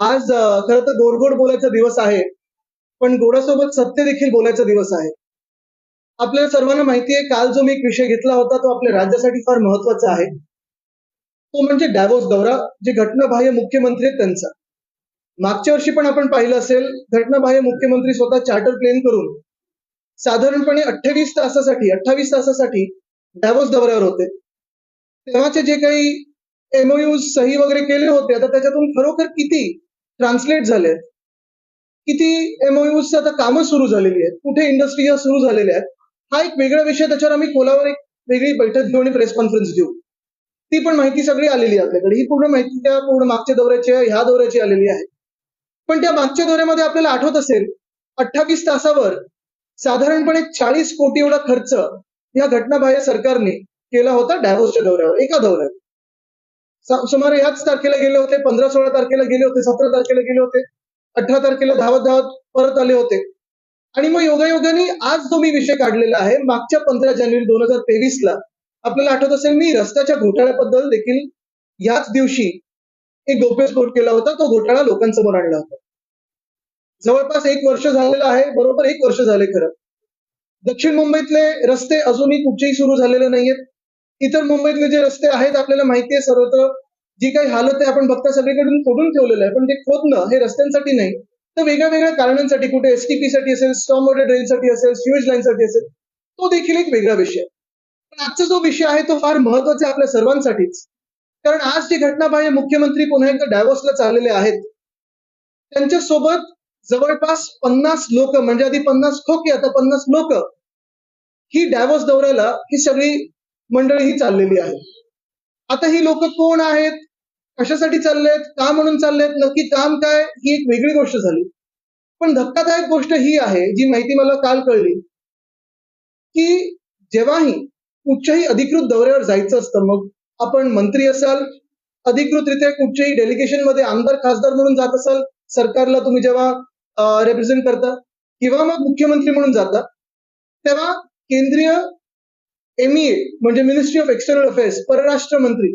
आज खर तर गोडगोड बोलायचा दिवस आहे पण गोडासोबत सत्य देखील बोलायचा दिवस आहे. आपल्याला सर्वांना माहिती आहे काल जो मी एक विषय घेतला होता तो आपल्या राज्यासाठी फार महत्त्वाचा आहे. तो म्हणजे डॅवोस दौरा जे घटनाबाह्य मुख्यमंत्री आहेत त्यांचा. मागच्या वर्षी पण आपण पाहिलं असेल घटनाबाह्य मुख्यमंत्री स्वतः चार्टर प्लेन करून साधारणपणे अठ्ठावीस तासासाठी अठ्ठावीस तासासाठी डॅवोस दौऱ्यावर होते. तेव्हाचे जे काही एमओयू सही वगैरे केले होते आता त्याच्यातून खरोखर किती ट्रान्सलेट झाले? किती एमओयू आता कामं सुरू झालेली आहेत? कुठे इंडस्ट्री सुरू झालेल्या आहेत? हा एक वेगळा विषय त्याच्यावर आम्ही खोलावर एक वेगळी बैठक घेऊ आणि प्रेस कॉन्फरन्स घेऊ ती पण माहिती सगळी आलेली आहे आपल्याकडे. ही पूर्ण माहिती त्या पूर्ण मागच्या दौऱ्याची आहे, ह्या दौऱ्याची आलेली आहे. पण त्या मागच्या दौऱ्यामध्ये आपल्याला आठवत असेल अठ्ठावीस तासावर साधारणपणे चाळीस कोटी एवढा खर्च या घटनाबाह्य सरकारने केला होता डॅव्होसच्या दौऱ्यावर एका दौऱ्यावर. सुमारे याच तारखेला गेले होते पंधरा सोळा तारखेला गेले होते सतरा तारखेला गेले होते अठरा तारखेला धावत धावत परत आले होते. आणि मग योगायोगाने आज जो मी विषय काढलेला आहे मागच्या पंधरा जानेवारी दोन हजार तेवीस ला आपल्याला आठवत असेल मी रस्त्याच्या घोटाळ्याबद्दल देखील याच दिवशी एक गौप्यस्फोट केला होता तो घोटाळा लोकांसमोर आणला होता. जवळपास एक वर्ष झालेलं आहे बरोबर एक वर्ष झाले खरं. दक्षिण मुंबईतले रस्ते अजूनही कुठेही सुरू झालेले नाहीयेत. इतर मुंबईतले जे रस्ते आहेत आपल्याला माहिती आहे सर्वत्र जी काही हालत आहे आपण बघता सगळीकडून खोदून ठेवलेलं आहे. पण ते खोदणं हे रस्त्यांसाठी नाही. तर वेगळ्या वेगळ्या कारणांसाठी कुठे एसटीपी साठी असेल स्टॉम वॉटर ड्रेनसाठी असेल स्युएज लाईनसाठी असेल तो देखील एक वेगळा विषय. आहे. पण आजचा जो विषय आहे तो फार महत्त्वाचा आहे आपल्या सर्वांसाठीच. कारण आज जी घटनाबाह्य मुख्यमंत्री पुन्हा एकदा डॅवोसला चाललेले आहेत त्यांच्यासोबत जवळपास पन्नास लोक म्हणजे आधी पन्नास खोके आता पन्नास लोक ही डॅवोस दौऱ्याला ही सगळी मंडळी ही चाललेली आहे आता ही लोक कोण आहेत? कशासाठी चाललेत? का म्हणून चाललेत? नक्की काम काय? ही एक वेगळी गोष्ट झाली. पण धक्कादायक गोष्ट ही आहे जी माहिती मला काल कळली की जेव्हाही कुठच्याही अधिकृत दौऱ्यावर जायचं असतं मग आपण मंत्री असाल अधिकृतरित्या कुठच्याही डेलिगेशनमध्ये आमदार खासदार म्हणून जात असाल सरकारला तुम्ही जेव्हा रिप्रेझेंट करता किंवा मग मुख्यमंत्री म्हणून जाता तेव्हा केंद्रीय एमईए म्हणजे मिनिस्ट्री ऑफ एक्सटर्नल अफेअर्स परराष्ट्र मंत्री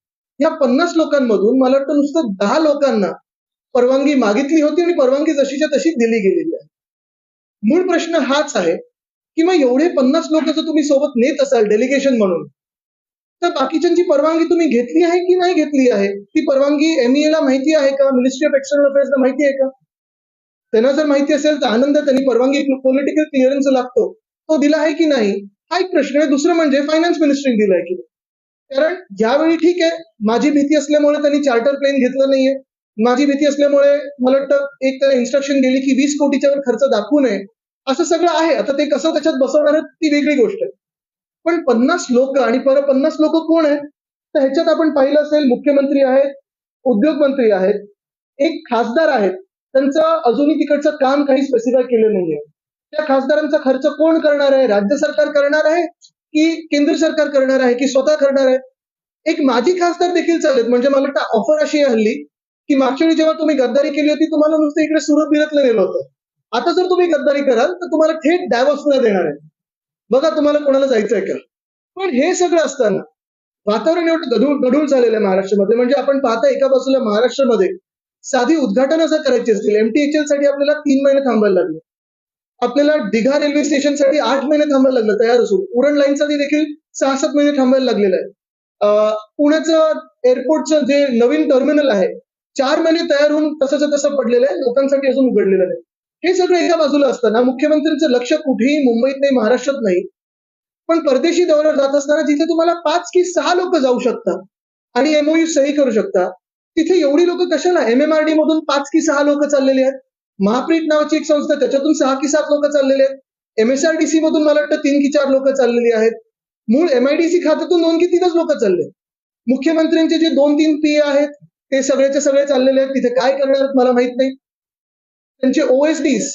या पन्नास लोकांमधून मला वाटतं नुसतं दहा लोकांना परवानगी मागितली होती आणि परवानगी जशीच्या तशी दिली गेलेली आहे. मूळ प्रश्न हाच आहे की मग एवढे पन्नास लोक जर तुम्ही सोबत नेत असाल डेलिगेशन म्हणून तर बाकीच्यांची परवानगी तुम्ही घेतली आहे की नाही घेतली आहे? ती परवानगी एमईए ला माहिती आहे का? मिनिस्ट्री ऑफ एक्सटर्नल अफेअर्सला माहिती आहे का? त्यांना जर माहिती असेल तर आनंद त्यांनी परवानगी पॉलिटिकल क्लिअरन्स लागतो. तो दिला आहे की नाही? हा एक प्रश्न आहे. दुसरं म्हणजे फायनान्स मिनिस्ट्रीने दिलाय की नाही? कारण यावेळी ठीक आहे माझी भीती असल्यामुळे त्यांनी चार्टर प्लेन घेतलं नाहीये. माझी भीती असल्यामुळे मला वाटतं एक इन्स्ट्रक्शन दिली की वीस कोटीच्या वर खर्च दाखवू नये. असं सगळं आहे. आता ते कसं त्याच्यात बसवणार आहेत ती वेगळी गोष्ट आहे. पण पन्नास लोक आणि परत पन्नास लोक कोण आहेत? तर ह्याच्यात आपण पाहिलं असेल मुख्यमंत्री आहेत उद्योगमंत्री आहेत एक खासदार आहेत. त्यांचं अजूनही तिकडचं काम काही स्पेसिफाय केलं नाहीये. त्या खासदारांचा खर्च कोण करणार आहे? राज्य सरकार करणार आहे? की केंद्र सरकार करणार आहे की स्वतः करणार आहे? एक माजी खासदार देखील चालेल म्हणजे मला वाटतं ऑफर अशी हल्ली की मागच्या वेळी जेव्हा तुम्ही गद्दारी केली होती तुम्हाला नुसतं इकडे सुरत बिरतलं नेलं होतं. आता जर तुम्ही गद्दारी कराल तर तुम्हाला थेट डायव्हर्सला देणार आहे. बघा तुम्हाला कोणाला जायचंय का? पण हे सगळं असताना वातावरण एवढं गढूळ गढूळ झालेलं आहे महाराष्ट्रामध्ये. म्हणजे आपण पाहता एका बाजूला महाराष्ट्रामध्ये साधी उद्घाटन जर करायची असतील. एमटीएचएलसाठी आपल्याला तीन महिने थांबायला लागले. आपल्याला दिघा रेल्वे स्टेशनसाठी आठ महिने थांबायला लागलं तयार असून. उरण लाईनसाठी देखील सहा सात महिने थांबायला लागलेलं आहे. पुण्याचं एअरपोर्टचं जे नवीन टर्मिनल आहे चार महिने तयार होऊन तसंच तसं पडलेलं आहे. लोकांसाठी अजून उघडलेलं नाही. हे सगळं एका बाजूला असताना मुख्यमंत्र्यांचं लक्ष कुठेही मुंबईत नाही महाराष्ट्रात नाही. पण परदेशी दौऱ्यावर जात असताना जिथे तुम्हाला पाच की सहा लोक जाऊ शकतात आणि एमओयू सही करू शकता तिथे एवढी लोक कशाला? एमएमआरडी मधून पाच की सहा लोक चाललेली आहेत. महाप्रीत नावाची एक संस्था त्याच्यातून सहा की सात लोक चाललेले आहेत. एमएसआरडीसी मधून मला वाटतं तीन की चार लोक चाललेली आहेत. मूळ एमआयडीसी खात्यातून दोन की तीनच लोक चालले मुख्यमंत्र्यांचे जे दोन तीन पी आहेत ते सगळेचे सगळे चाललेले आहेत. तिथे काय करणार मला माहीत नाही. त्यांचे ओएसडीस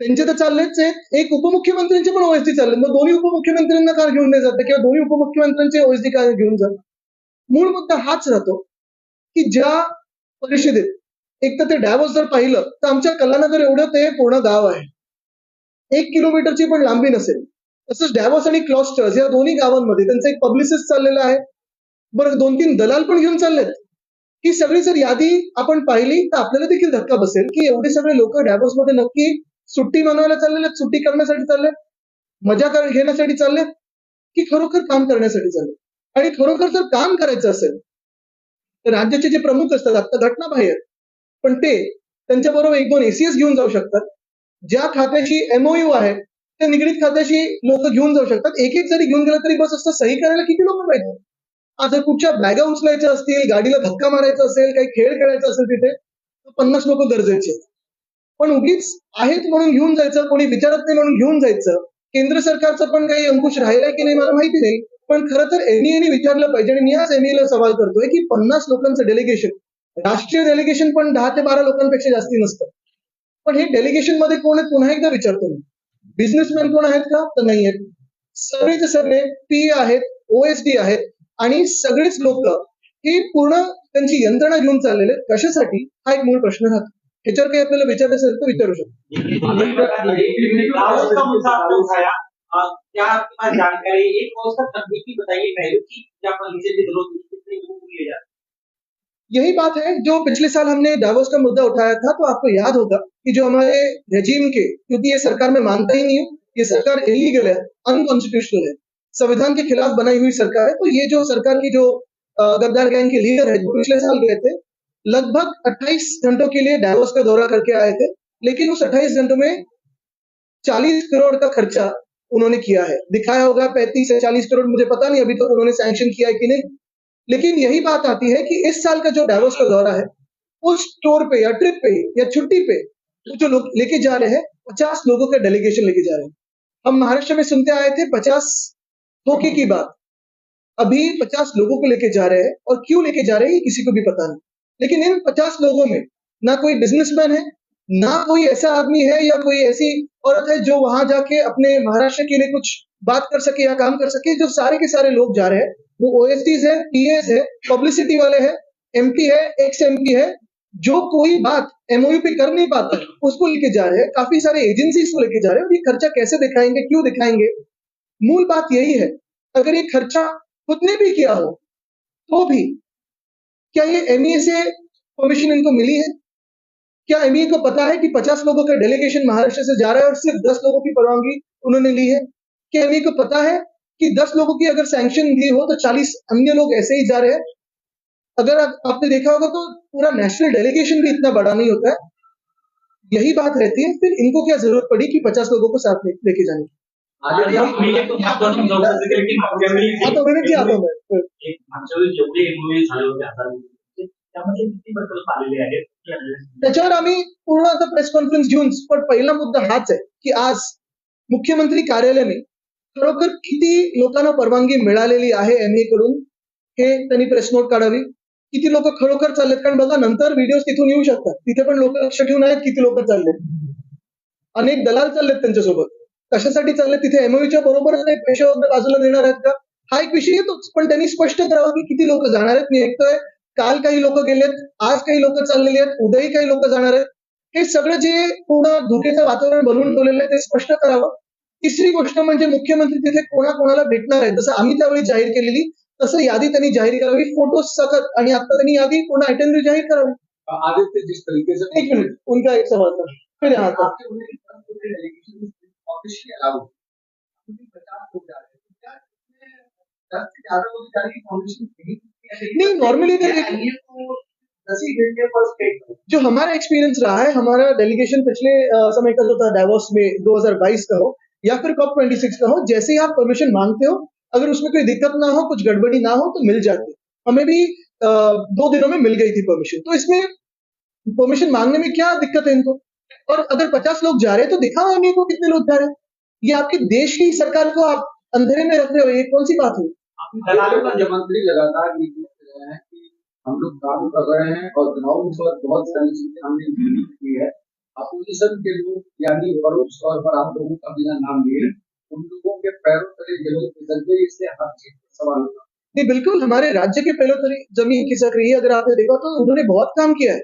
त्यांचे तर चाललेच आहेत. एक उपमुख्यमंत्र्यांचे पण ओएसडी चालले मग दोन्ही उपमुख्यमंत्र्यांना का घेऊन नाही जात किंवा दोन्ही उपमुख्यमंत्र्यांचे ओएसडी का घेऊन जात. मूळ मुद्दा हाच राहतो की ज्या परिषदेत एक तर ते डॅवोस जर पाहिलं तर आमच्या कलानगर एवढं ते पूर्ण गाव आहे. एक किलोमीटरची पण लांबी नसेल. तसंच डॅवोस आणि क्लॉस्टर्स या दोन्ही गावांमध्ये त्यांचं एक पब्लिसिस्ट चाललेलं आहे. बरं दोन तीन दलाल पण घेऊन चाललेत. ही सगळी जर यादी आपण पाहिली तर आपल्याला देखील धक्का बसेल की एवढे सगळे लोक डॅवोस मध्ये नक्की सुट्टी मनवायला चाललेले सुट्टी करण्यासाठी चालले मजा कर- घेण्यासाठी चालले की खरोखर काम करण्यासाठी चालले आणि खरोखर जर काम करायचं असेल तर राज्याचे जे प्रमुख असतात आता घटना बाहेर पण ते त्यांच्याबरोबर एक दोन एसीएस घेऊन जाऊ शकतात. ज्या खात्याशी एमओयू आहे त्या निगडीत खात्याशी लोक घेऊन जाऊ शकतात. एक एक जरी घेऊन गेलं तरी बस असतं सही करायला किती लोक पाहिजे? आता कुठच्या बॅगा उचलायच्या असतील गाडीला धक्का मारायचा असेल काही खेळ खेळायचा असेल तिथे तर पन्नास लोक गरजेचे पण उगीच आहेत म्हणून घेऊन जायचं कोणी विचारत नाही म्हणून घेऊन जायचं. केंद्र सरकारचं पण काही अंकुश राहिलाय की नाही मला माहिती नाही. पण खरं तर एनईएने विचारलं पाहिजे आणि मी आज एनईला सवाल करतोय की पन्नास लोकांचं डेलिगेशन राष्ट्रीय डेलिगेशन पण दहा ते बारा लोकांपेक्षा जास्ती नसतं. पण हे डेलिगेशनमध्ये कोण आहे पुन्हा एकदा विचारतो मी. बिझनेसमॅन कोण आहेत का? तर नाही आहेत. सगळेचे सगळे पी आहेत ओएसडी आहेत आणि सगळेच लोक ही पूर्ण त्यांची यंत्रणा घेऊन चाललेले कशासाठी? हा एक मूळ प्रश्न राहतो. ह्याच्यावर काही आपल्याला विचारलं असेल तर विचारू शकतो. क्या आपके पास जानकारी एक और उसका तकनीकी बताइए पहले क्या की जरूरत कितने लिए जाते यही बात है, जो पिछले साल हमने डावोस का मुद्दा उठाया था तो आपको याद होगा कि जो हमारे रेजीम के, क्योंकि ये सरकार में मानता ही नहीं हूँ, ये सरकार इलीगल है अनकॉन्स्टिट्यूशनल है, संविधान के खिलाफ बनाई हुई सरकार है तो ये जो सरकार की जो गद्दार गैंग के लीडर है, जो पिछले साल गए थे, लगभग 28 घंटों के लिए डावोस का दौरा करके आए थे, लेकिन उस 28 घंटों में 40 करोड़ का खर्चा उन्होंने किया है। दिखाया होगा 35 से 40 करोड़, मुझे पता नहीं अभी तक तो उन्होंने सैंक्शन किया है कि नहीं। लेकिन यही बात आती है कि इस साल का जो डावोस का दौरा है, उस टूर पे या ट्रिप पे या छुट्टी पे जो लोग लेके जा रहे हैं, पचास लोगों का डेलीगेशन लेके जा रहे हैं। हम महाराष्ट्र में सुनते आए थे पचास धोखे की बात। अभी पचास लोगों को लेके जा रहे हैं और क्यों लेके जा रहे हैं, ये किसी को भी पता नहीं। लेकिन इन पचास लोगों में ना कोई बिजनेसमैन है, ना कोई ऐसा आदमी है या कोई ऐसी औरत है जो वहाँ जाके अपने महाराष्ट्र के लिए कुछ बात कर सके या काम कर सके, जो सारे के सारे लोग जा रहे हैं। वो ओएसडीज है पीएस है पब्लिसिटी वाले हैं एमपी है एक्स एमपी है, जो कोई बात एमओयू पे कर नहीं पाता, उसको लेके जा रहे हैं, काफ़ी सारे एजेंसीज को लेके जा रहे हैं ये खर्चा कैसे दिखाएँगे, क्यों दिखाएँगे? मूल बात यही है, अगर ये खर्चा खुद ने भी किया हो तो भी, क्या ये एमईए से परमिशन इनको मिली है? क्या एमईए को पता है कि 50 लोगों का डेलीगेशन महाराष्ट्र से जा रहा है और सिर्फ़ 10 लोगों की परवानगी उन्होंने ली है? क्या एमईए को पता है कि 10 लोगों की अगर सैंक्शन दी हो तो 40 अन्य लोग ऐसे ही जा रहे हैं। अगर आप, आपने देखा होगा तो पूरा नेशनल डेलीगेशन भी इतना बड़ा नहीं होता है। यही बात रहती है फिर इनको क्या ज़रूरत पड़ी कि 50 लोगों को साथ लेके जाने की त्याच्यावर आम्ही पूर्ण आता प्रेस कॉन्फरन्स घेऊन पण पहिला मुद्दा हाच आहे की आज मुख्यमंत्री कार्यालयाने खरोखर किती लोकांना परवानगी मिळालेली आहे एमए कडून? हे त्यांनी प्रेस नोट काढावी. किती लोक खरोखर चाललेत? कारण बघा नंतर व्हिडिओ तिथून येऊ शकतात. तिथे पण लोक लक्ष ठेवून आहेत किती लोक चाललेत. अनेक दलाल चाललेत त्यांच्यासोबत. कशासाठी चालले तिथे एमओयूच्या बरोबर पैसे वगैरे बाजूला देणार आहेत का? हा एक विषय येतोच. पण त्यांनी स्पष्ट करावं की किती लोक जाणार आहेत? मी ऐकतोय काल काही लोक गेलेत आज काही लोक चाललेली आहेत उद्याही काही लोक जाणार आहेत. हे सगळं जे पूर्ण धोक्याचं वातावरण बनवून ठेवलेलं आहे ते स्पष्ट करावं. तिसरी गोष्ट म्हणजे मुख्यमंत्री तिथे कोणाकोणाला भेटणार आहेत जसं आम्ही त्यावेळी जाहीर केलेली तसं यादी त्यांनी जाहीर करावी. फ़ोटो आणि आता त्यांनी यादी पूर्ण आयटनरी जाहीर करावी? आदित्य जिस तरीके से एक मिनट. उनका एक सवाल था फिर यहाँ था हैं. नहीं, normally तो ही जो हमारा एक्सपीरियंस रहा है हमारा डेलीगेशन पिछले समय का जो था डाइवोर्स में 2022 का हो या फिर कॉप 26 का हो, जैसे ही आप परमिशन मांगते हो, अगर उसमें कोई दिक्कत ना हो, कुछ गड़बड़ी ना हो तो मिल जाती हमें भी दो दिनों में मिल गई थी परमिशन तो इसमें परमिशन मांगने में क्या दिक्कत है इनको? और अगर 50 लोग जा रहे हैं तो दिखाओ हमें को कितने लोग जा रहे हैं। ये आपके देश की सरकार को आप अंधेरे में रख रहे हो, ये कौन सी बात हुई? दलालों का लगातार हम लोग काम कर रहे हैं और पर बहुत सारी चीज़ें हमने की है। अपोजिशन के लोग, यानी परोक्ष पर आप लोगों का बिना नाम लिए, उन लोगों के पैरों तले ज़मीन फिसल गई इससे हर चीज़ पर सवाल उठा। नहीं, बिल्कुल, हमारे राज्य के पहले तरी ज़मीन खिसक रही है अगर आपने देखा तो उन्होंने बहुत काम किया है।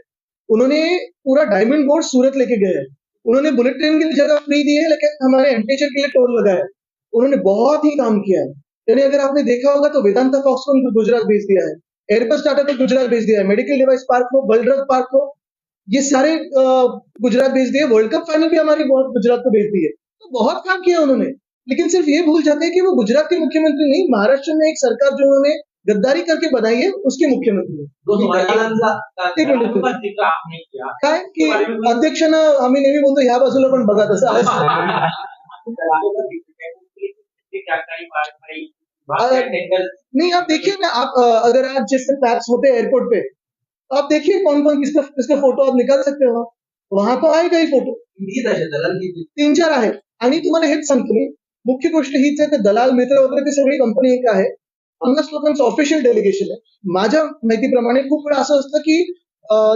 उन्होंने पूरा डायमंड बोर्ड सूरत लेके गए हैं। उन्होंने बुलेट ट्रेन के लिए जगह फ्री दी है, लेकिन हमारे एम्परेचर के लिए टोल लगाया है। उन्होंने बहुत ही काम किया है। यानी अगर आपने देखा होगा तो वेदांता फॉक्स को गुजरात भेज दिया है। एयरबस टाटा को गुजरात भेज दिया है। मेडिकल डिवाइस पार्क को बलड्रग पार्क को ये सारे गुजरात भेज दिए। वर्ल्ड कप फाइनल भी हमारी बहुत गुजरात को भेज दी है। तो बहुत काम किया उन्होंने। लेकिन सिर्फ़ ये भूल जाते हैं कि वो गुजरात के मुख्यमंत्री नहीं महाराष्ट्र में एक सरकार जो उन्होंने गद्दारी करके बनाई है उसके मुख्यमंत्री है। किया। की अध्यक्षानं आम्ही नेहमी बोलतो ह्या बाजूला पण बघा तसं नहीं आप देखिए ना आप अगर आज जैसे टैक्स होते हैं एयरपोर्ट पे आप देखिए कौन कौन किसका किसका फोटो आप निकाल सकते हो। वहां तो आएगा ही फोटो तीन चार आहेत आणि तुम्हाला हेच सांगतो मी मुख्य गोष्ट हीच आहे की दलाल मित्र वगैरे ते सगळी कंपनी एक आहे. पन्नास लोकांचं ऑफिशियल डेलिगेशन आहे. माझ्या माहितीप्रमाणे खूप वेळा असं असतं की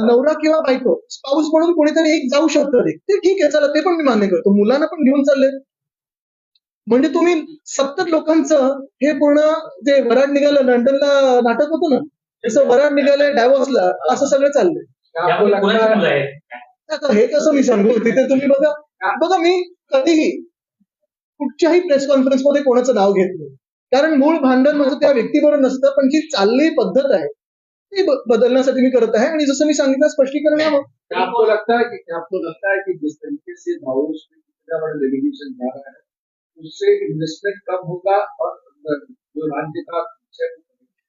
नवरा किंवा बायको स्पाऊस म्हणून कोणीतरी एक जाऊ शकतं. ते ठीक आहे चला ते पण मी मान्य करतो. मुलांना पण घेऊन चालले. म्हणजे तुम्ही सत्तर लोकांचं हे पूर्ण जे वराड निघालं लंडनला नाटक होतं ना तसं वराड निघालं डायव्हर्सला असं सगळं चाललंय. है हे कसं मी सांगू? तिथे तुम्ही बघा. बघा मी कधीही कुठच्याही प्रेस कॉन्फरन्समध्ये कोणाचं नाव घेत नाही. कारण मूळ भांडण माझं त्या व्यक्तीबरोबर नसतं पण जी चालली पद्धत आहे ती बदलण्यासाठी मी करत आहे. आणि जसं मी सांगितलं स्पष्टीकरण यावं क्या आपको लगता है कि आपको लगता है कि जिस तरीके से दाऊस में इतना बड़ा डेलीगेशन जा रहा है उससे इन्वेस्टमेंट कम होगा और जो राज्य का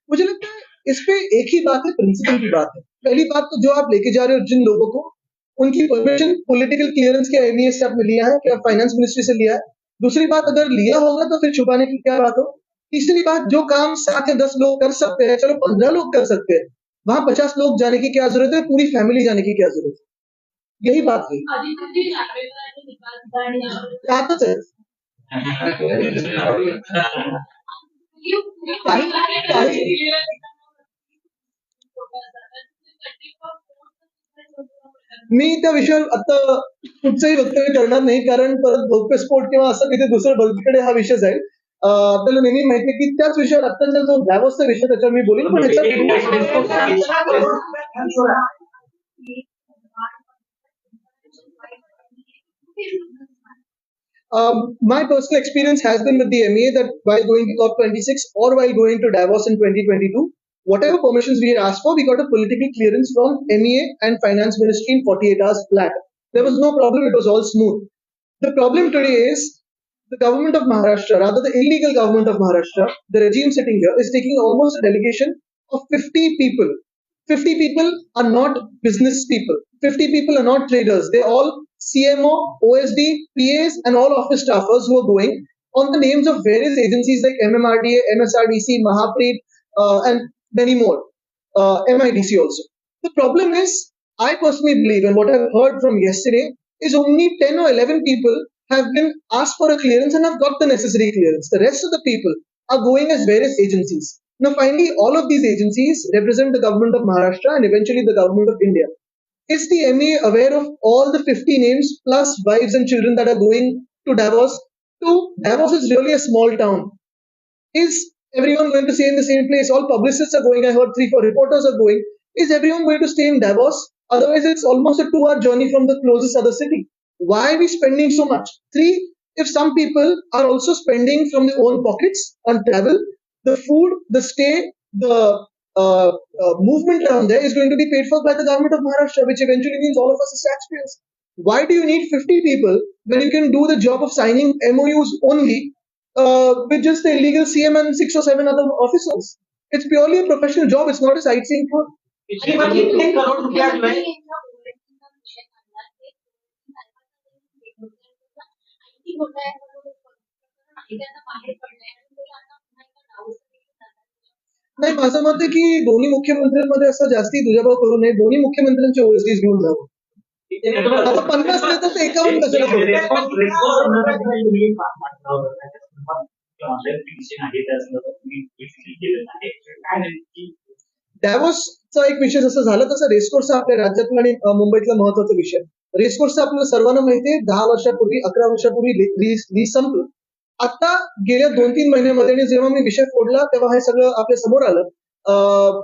मुझे लगता है इस पे एक ही बात है प्रिंसिपल की बात है। पहली बात तो जो आप लेके जा रहे हो जिन लोगों को उनकी परमिशन पॉलिटिकल क्लियरेंस के एमईएस से आपने लिया है क्या फाइनेंस मिनिस्ट्री से लिया है। दूसरी बात अगर लिया होगा तो फिर छुपाने की क्या बात हो? तीसरी बात जो काम सात या दस लोग कर सकते हैं चलो पंद्रह लोग कर सकते हैं वहाँ पचास लोग जाने की क्या ज़रूरत है? पूरी फैमिली जाने की क्या ज़रूरत है? यही बात है। आदित्यजी मी त्या विषयावर आता कुठचंही वक्तव्य करणार नाही कारण परत भोगपेस्फोट किंवा असं तिथे दुसरं बल्ककडे हा विषय जाईल. आपल्याला नेहमी माहिती की त्याच विषयावर आत्ताचा जो व्यावस्था विषय त्याच्यावर मी बोलेन पण Um, my personal experience has been with the MEA that while going to COP26 or while going to Davos in 2022, whatever permissions we had asked for, we got a political clearance from MEA and Finance Ministry in 48 hours flat. There was no problem, it was all smooth. The problem today is the government of Maharashtra, rather the illegal government of Maharashtra, the regime sitting here, is taking almost a delegation of 50 people. 50 people are not business people. 50 people are not traders. They're all CMO, OSD, PAs, and all office staffers who are going on the names of various agencies like MMRDA, MSRDC, Mahapreet, uh, and many more. Uh, MIDC also. The problem is, I personally believe, and what I've heard from yesterday, is only 10 or 11 people have been asked for a clearance and have got the necessary clearance. The rest of the people are going as various agencies. Now, finally, all of these agencies represent the government of Maharashtra and eventually the government of India. Is the MA aware of all the 50 names plus wives and children that are going to Davos? To Davos is really a small town. Is everyone going to stay in the same place? All publicists are going. I heard three, four reporters are going. Is everyone going to stay in Davos? Otherwise, it's almost a two-hour journey from the closest other city. Why are we spending so much? Three, if some people are also spending from their own pockets on travel, the food, the stay, the uh, uh, movement around there is going to be paid for by the government of Maharashtra, which eventually means all of us as taxpayers. Why do you need 50 people when you can do the job of signing MOUs only uh, with just the illegal CM and six or seven other officers? It's purely a professional job. It's not a sightseeing tour. है नाही माझं मत आहे की दोन्ही मुख्यमंत्र्यांमध्ये असं जास्ती दुजाभाव करू नये दोन्ही मुख्यमंत्र्यांचे ओएसडीज घेऊन जावं आता पन्नास देतात तर एकावन्न करू? ऑनलाईन पिटिशन आहे त्या संदर्भात तुम्ही केलेलं आहे. काय नेमकी डॅवोसचा एक विषय जसं झालं तसं रेसकोर्स हा आपल्या राज्यातला आणि मुंबईतला महत्त्वाचा विषय. रेसकोर्सचा आपल्याला सर्वांना माहिती आहे दहा वर्षापूर्वी अकरा वर्षापूर्वी लीज संपलं आता गेल्या दोन तीन महिन्यामध्ये आणि जेव्हा मी विषय फोडला तेव्हा हे सगळं आपल्यासमोर आलं. अं,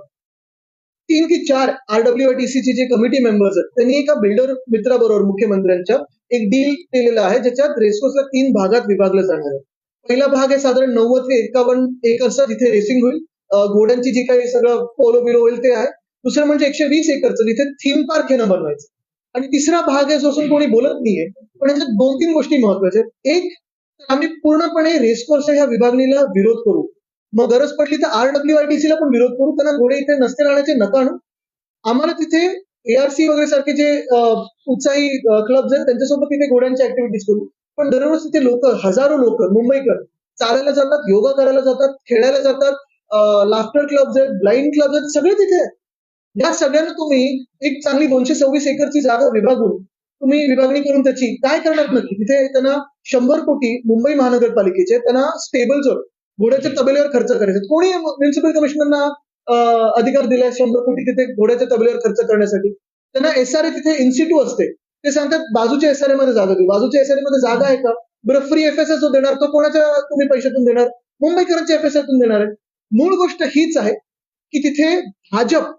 तीन की चार आरडब्ल्यूआयटीसीचे जे कमिटी मेंबर्स आहेत त्यांनी एका बिल्डर मित्राबरोबर मुख्यमंत्र्यांच्या एक डील केलेला आहे ज्याच्यात रेसकोर्सला तीन भागात विभागलं जाणार आहे. पहिला भाग आहे साधारण नव्वद ते एकावन्न एकरचा जिथे रेसिंग होईल. घोड्यांची जी काही सगळं पोलो बिलो होईल ते आहे. दुसरं म्हणजे एकशे वीस एकरचं जिथे थीम पार्क हे बनवायचं. आणि तिसरा भाग आहे जो असून कोणी बोलत नाहीये पण याच्यात दोन तीन गोष्टी महत्त्वाच्या आहेत. एक तर आम्ही पूर्णपणे रेसकोर्स ह्या विभागणीला विरोध करू. मग गरज पडली तर आर डब्ल्यू आयटीसी ला पण विरोध करू. त्यांना घोडे इथे नसते राहण्याचे नका आणू. आम्हाला तिथे एआरसी वगैरे सारखे जे उत्साही क्लब्स आहेत त्यांच्यासोबत तिथे घोड्यांच्या ऍक्टिव्हिटीज करू. पण दररोज तिथे लोक हजारो लोक मुंबईकर चालायला जातात योगा करायला जातात खेळायला जातात लाफ्टर क्लब्स आहेत ब्लाइंड क्लब्स आहेत सगळे तिथे आहेत. या सगळ्यांना तुम्ही एक चांगली दोनशे सव्वीस एकरची जागा विभागून तुम्ही विभागणी करून त्याची काय करणार नक्की? तिथे त्यांना शंभर कोटी मुंबई महानगरपालिकेचे त्यांना स्टेबलवर घोड्याच्या तबेल्यावर खर्च करायचे कोणी म्युन्सिपल कमिशनरना अधिकार दिलाय शंभर कोटी तिथे घोड्याच्या तबेल्यावर खर्च करण्यासाठी? त्यांना एसआरए तिथे इन्स्टिट्यूट असते. ते सांगतात बाजूच्या एसआरए मध्ये जागा देऊ. बाजूच्या एसआरए मध्ये जागा आहे का? बरं फ्री एफएसएस जो देणार तो कोणाच्या तुम्ही पैशातून देणार? मुंबईकरांच्या एफएसआय तून देणार आहे. मूळ गोष्ट हीच आहे की तिथे भाजप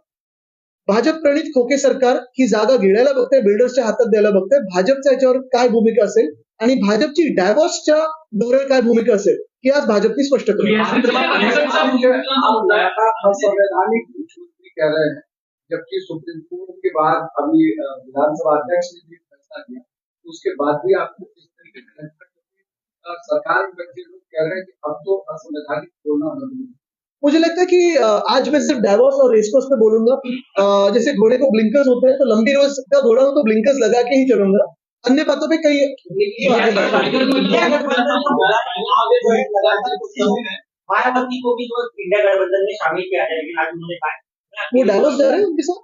भाजप प्रणित खोके सरकार ही जागा गिळायला बघते बिल्डर्सच्या हातात द्यायला बघते भाजपच्या याच्यावर काय भूमिका असेल आणि भाजपची डायव्हर्सच्या दौऱ्यावर काय भूमिका असेल ही आज भाजपनी स्पष्ट करू हैं जबकि सुप्रीम कोर्ट के बाद अभी विधानसभा अध्यक्ष ने भी फैसला किया उसके बाद भी आपको किस तरीके है? सरकार में लोग कह रहे हैं कि अब तो असंवैधानिक बोलना बंद हो मुझे लगता है कि आज मैं सिर्फ़ डायवॉस और रेसकोर्स पे बोलूँगा। जैसे घोड़े को ब्लिंकर्स होते हैं तो लंबी रोज का घोड़ा हो तो ब्लिंकर्स लगा के ही चलूँगा। अन्य बातों पे कई मायावती को भी जो इंडिया गठबंधन में शामिल किया जाए लेकिन आज उन्होंने कहा वो डायवॉस जा रहे हैं उनके साथ?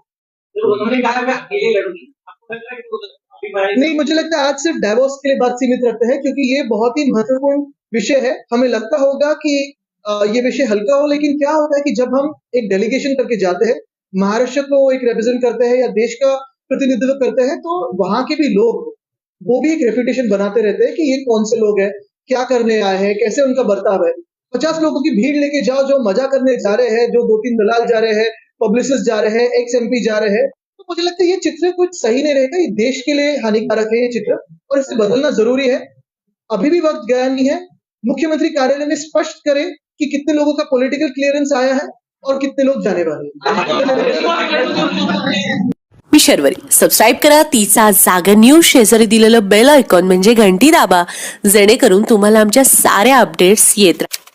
तो बड़ा- नहीं मुझे लगता है आज सिर्फ़ डायवोर्स के लिए बात सीमित रखते हैं क्योंकि ये बहुत ही महत्वपूर्ण विषय है। हमें लगता होगा कि ये विषय हल्का हो लेकिन क्या होता है कि जब हम एक डेलीगेशन करके जाते हैं महाराष्ट्र को एक रिप्रेजेंट करते हैं या देश का प्रतिनिधित्व करते हैं तो वहाँ के भी लोग वो भी एक रेपुटेशन बनाते रहते हैं कि ये कौन से लोग हैं क्या करने आए हैं कैसे उनका बर्ताव है। पचास लोगों की भीड़ लेके जाओ जो मज़ा करने जा रहे हैं जो दो तीन दलाल जा रहे हैं पब्लिसिस्ट जा रहे हैं एक्स एमपी जा रहे हैं तो मुझे लगता है ये चित्र कुछ सही नहीं रहेगा। ये देश के लिए हानिकारक है ये चित्र और इसे बदलना ज़रूरी है। अभी भी वक्त गया नहीं है। मुख्यमंत्री कार्यालय ने स्पष्ट करे कि कितने लोगों का पॉलिटिकल क्लियरेंस आया है और कितने लोग जाने वाले हैं। मी शर्वरी। सबस्क्राईब करा तिचा जागर न्यूज़ शेजारी दिलेलं बेल आयकॉन म्हणजे घंटी दाबा, जेणेकरून तुम्हाला आमच्या साऱ्या अपडेट्स येत राहतील